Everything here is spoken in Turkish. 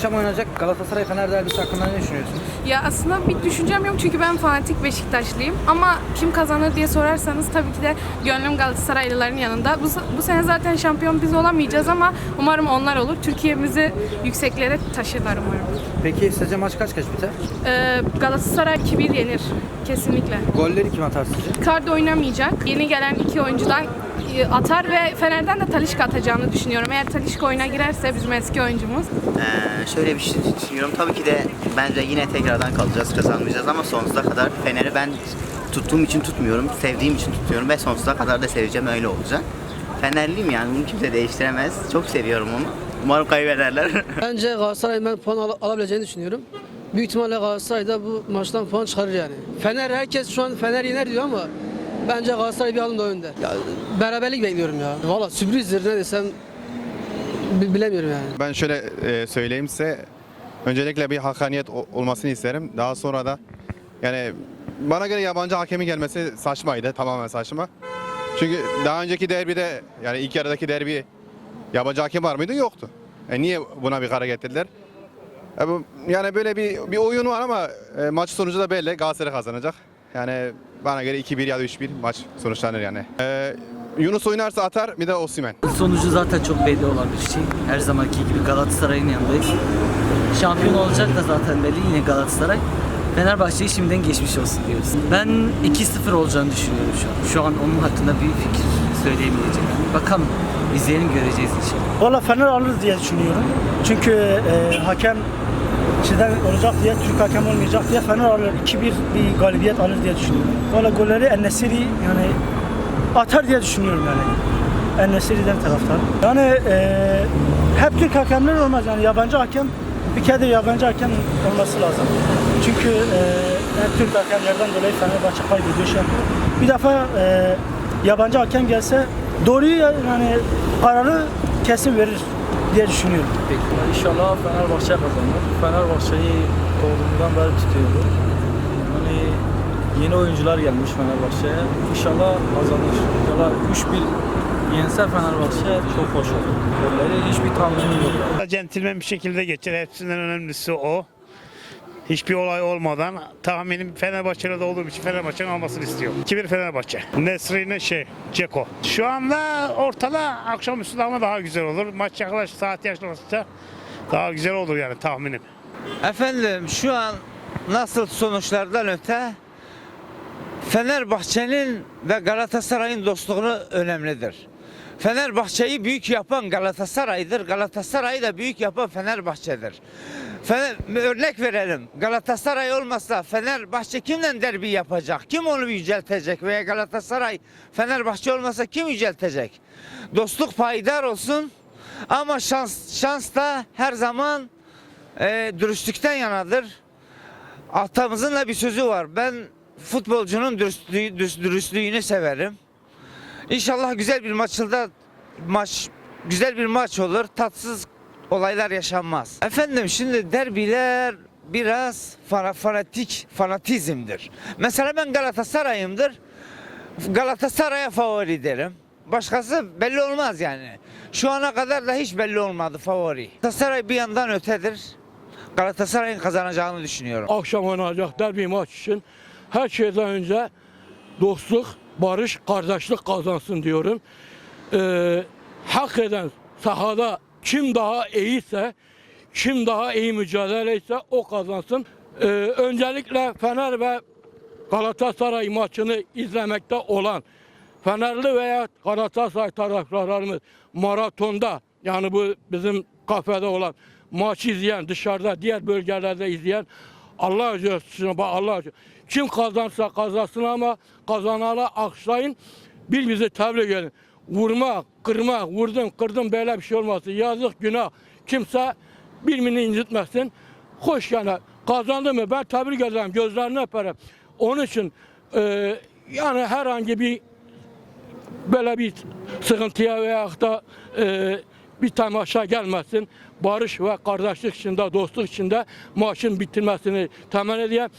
Akşam oynanacak Galatasaray Fener derbisi hakkında ne düşünüyorsunuz? Ya aslında bir düşüncem yok çünkü ben fanatik Beşiktaşlıyım. Ama kim kazanır diye sorarsanız tabii ki de gönlüm Galatasaraylıların yanında. Bu, bu sene zaten şampiyon biz olamayacağız ama umarım onlar olur. Türkiye'mizi yükseklere taşırlar umarım. Peki sizce maç kaç kaç biter? Ee, Galatasaray 2-1 yenir kesinlikle. Golleri kim atar sizce? Icardi oynamayacak. Yeni gelen iki oyuncudan e, atar ve Fener'den de Talişka atacağını düşünüyorum. Eğer Talişka oyuna girerse bizim eski oyuncumuz Ee, şöyle bir şey düşünüyorum. Tabii ki de bence yine tekrardan kalacağız, kazanmayacağız ama sonsuza kadar Fener'i ben tuttuğum için tutmuyorum, sevdiğim için tutuyorum ve sonsuza kadar da seveceğim öyle olacak. Fenerliyim yani bunu kimse değiştiremez. Çok seviyorum onu. Umarım kaybederler. Bence Galatasaray'ın ben puan al- alabileceğini düşünüyorum. Büyük ihtimalle Galatasaray da bu maçtan puan çıkarır yani. Fener herkes şu an Fener yener diyor ama bence Galatasaray bir adım da önde. Ya, beraberlik bekliyorum ya. Valla sürprizdir ne desem bi- bilemiyorum yani. Ben şöyle e, söyleyeyim size. Öncelikle bir hakkaniyet olmasını isterim. Daha sonra da yani bana göre yabancı hakemin gelmesi saçmaydı. Tamamen saçma. Çünkü daha önceki derbide yani ilk yarıdaki derbi yabancı hakem var mıydı? Yoktu. E niye buna bir karar getirdiler? E yani böyle bir bir oyun var ama e, maç sonucu da belli. Galatasaray kazanacak. Yani bana göre 2-1 ya da 3-1 maç sonuçlanır yani. E, Yunus oynarsa atar bir de Osimhen. Sonucu zaten çok belli olan bir şey. Her zamanki gibi Galatasaray'ın yanındayız. Şampiyon olacak da zaten belli yine Galatasaray. Fenerbahçe'yi şimdiden geçmiş olsun diyoruz. Ben 2-0 olacağını düşünüyorum şu an. Şu an onun hakkında bir fikir söyleyemeyeceğim. Bakalım izleyelim göreceğiz inşallah. Valla Fener alır diye düşünüyorum. Çünkü e, hakem şeyden olacak diye, Türk hakem olmayacak diye Fener alır. 2-1 bir galibiyet alır diye düşünüyorum. Valla golleri Ennesiri yani atar diye düşünüyorum yani. Ennesiri'den taraftar. Yani e, hep Türk hakemler olmaz yani yabancı hakem bir kere de yabancı hakem olması lazım. Çünkü e, hep Türk hakemlerden dolayı Fenerbahçe kaybediyor şey. Bir defa e, yabancı hakem gelse doğruyu yani kararı kesin verir diye düşünüyorum. İnşallah Fenerbahçe kazanır. Fenerbahçe'yi doğduğundan beri tutuyordu. Hani yeni oyuncular gelmiş Fenerbahçe'ye. İnşallah kazanır. İnşallah 3-1 yense Fenerbahçe çok hoş olur. Golleri hiçbir tahminim yok. Centilmen bir şekilde geçer. Hepsinden önemlisi o. Hiçbir olay olmadan tahminim Fenerbahçe'de olduğum için Fenerbahçe'nin almasını istiyorum. 2-1 Fenerbahçe. Nesri ne şey, Ceko. Şu anda ortada akşamüstü ama daha güzel olur. Maç yaklaş, saat yaklaştıkça daha güzel olur yani tahminim. Efendim şu an nasıl sonuçlardan öte Fenerbahçe'nin ve Galatasaray'ın dostluğu önemlidir. Fenerbahçe'yi büyük yapan Galatasaray'dır. Galatasaray'ı da büyük yapan Fenerbahçe'dir. Fener, örnek verelim. Galatasaray olmasa Fenerbahçe kimden derbi yapacak? Kim onu yüceltecek? Veya Galatasaray Fenerbahçe olmasa kim yüceltecek? Dostluk payidar olsun. Ama şans şans da her zaman e, dürüstlükten yanadır. Atamızın da bir sözü var. Ben futbolcunun dürüstlüğü, dürüst- dürüstlüğünü severim. İnşallah güzel bir maçında maç güzel bir maç olur. Tatsız olaylar yaşanmaz. Efendim şimdi derbiler biraz fana- fanatik fanatizmdir. Mesela ben Galatasaray'ımdır. Galatasaray'a favori derim. Başkası belli olmaz yani. Şu ana kadar da hiç belli olmadı favori. Galatasaray bir yandan ötedir. Galatasaray'ın kazanacağını düşünüyorum. akşam oynanacak derbi maç için her şeyden önce dostluk, barış, kardeşlik kazansın diyorum. Ee, hak eden sahada kim daha iyiyse, kim daha iyi mücadele etse o kazansın. Ee, öncelikle Fener ve Galatasaray maçını izlemekte olan Fenerli veya Galatasaray taraftarlarımız maratonda yani bu bizim kafede olan maçı izleyen dışarıda diğer bölgelerde izleyen Allah bak Allah için. Kim kazansa kazansın ama kazanana alkışlayın. Bir bizi tebrik edin. Vurma, kırma, vurdum, kırdım böyle bir şey olmasın. Yazık, günah. Kimse birbirini incitmesin. Hoş yani kazandı mı ben tebrik ederim. Gözlerini öperim. Onun için e, yani herhangi bir böyle bir sıkıntıya veya da e, bir tamaşa gelmesin. Barış ve kardeşlik içinde, dostluk içinde maçın bitirmesini temenni ediyorum.